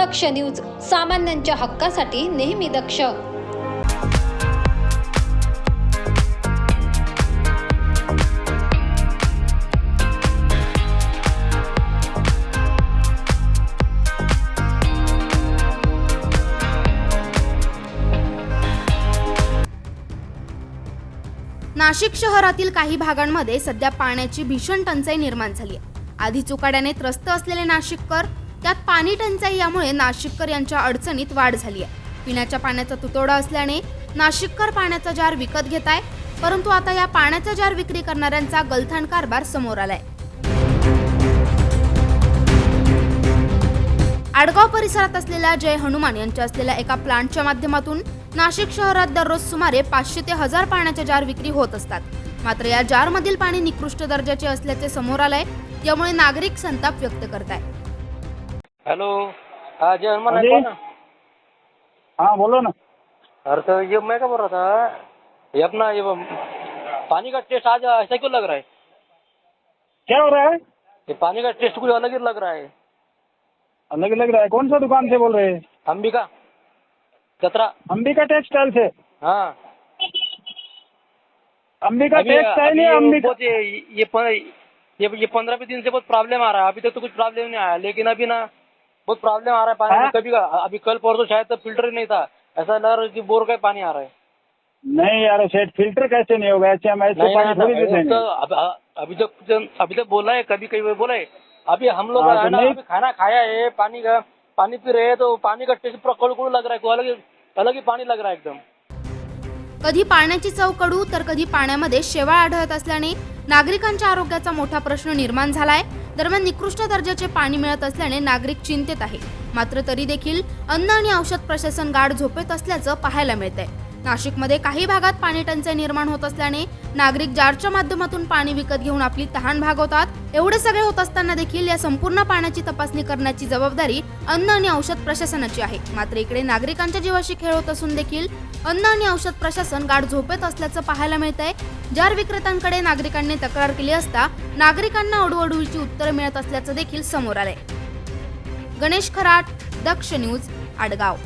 दक्ष news सामान्यांच्या हक्कासाठी नेहमी दक्ष. नाशिक शहरातील काही भागांमध्ये सध्या पाण्याची भीषण टंचाई निर्माण झाली आहे. आधी चुकाड्याने त्रस्त असलेले नाशिककर त्यात पाणी टंचाई यामुळे नाशिककर यांच्या अडचणीत वाढ झाली आहे. पिण्याच्या पाण्याचा तुतोडा असल्याने नाशिककर पाण्याचा जार विकत घेत आहे परंतु आता या पाण्याचा जार विक्री करणाऱ्यांचा गलथान कारभार समोर आलाय. आडगाव परिसरात असलेल्या जय हनुमान यांच्या असलेल्या एका प्लांटच्या माध्यमातून नाशिक शहरात दररोज सुमारे पाचशे ते हजार पाण्याच्या जार विक्री होत असतात. मात्र या जारमधील पाणी निकृष्ट दर्जाचे असल्याचे समोर आलंय यामुळे नागरिक संताप व्यक्त करत आहे हेलो. हाँ जय हनुमान हाँ जी। है हाँ बोलो ना. अरे तो ये मैं क्या बोल रहा था? ये अपना ये पानी का टेस्ट आज ऐसा क्यों लग रहा है? क्या हो रहा है? ये पानी का टेस्ट कुछ अलग ही लग रहा है। अलग लग रहा है। कौन सा दुकान से बोल रहे हैं? अंबिका। चतरा। अंबिका टेक्सटाइल से? हाँ। अंबिका टेक्सटाइल या अंबिका? ये ये पंद्रह बीस दिन से बहुत प्रॉब्लम आ रहा है। अभी तक तो कुछ प्रॉब्लम नहीं आया। लेकिन अभी ना बहुत प्रॉब्लम आ रहा है पानी में। हाँ? कभी का अभी कल परसों शायद तो फिल्टर ही नहीं था। ऐसा लग रहा है कि बोर का ही पानी आ रहा है। नहीं यार सेठ फिल्टर कैसे नहीं होगा? ऐसे हम ऐसे नहीं पानी थोड़ी ना, दे देंगे उसका अब- अभी तक अभी तक बोला है कभी कभी बोला है अभी हम लोग हाँ, है तो नहीं- खाना खाया है पानी का पानी पी रहे हैं तो पानी का टेस्ट पूरा कड़ू कड़ू लग रहा है अलग ही अलग ही पानी लग रहा है एकदम। कधी पाण्याची चव कडू तर कधी पाण्यामध्ये शेवाळ आढळत असल्याने नागरिकांच्या आरोग्याचा मोठा प्रश्न निर्माण झाला आहे दरम्यान निकृष्ट दर्जाचे पाणी मिळत असल्याने नागरिक चिंतेत आहे मात्र तरी देखील अन्न आणि औषध प्रशासन गाढ झोपेत असल्याचं पाहायला मिळतंय. नाशिकमध्ये काही भागात पाणी टंचाई निर्माण होत असल्याने नागरिक जारच्या माध्यमातून पाणी विकत घेऊन आपली तहान भागवतात. एवढे सगळे होत असताना देखील या संपूर्ण पाण्याची तपासणी करण्याची जबाबदारी अन्न आणि औषध प्रशासनाची आहे. मात्र इकडे नागरिकांच्या जीवाशी खेळ होत असून देखील अन्न आणि औषध प्रशासन गाढ झोपेत असल्याचं पाहायला मिळतंय. जार विक्रेत्यांकडे नागरिकांनी तक्रार केली असता नागरिकांना अडूअडूची उत्तरं मिळत असल्याचं देखील समोर आलंय. गणेश खराट दक्ष न्यूज आडगाव.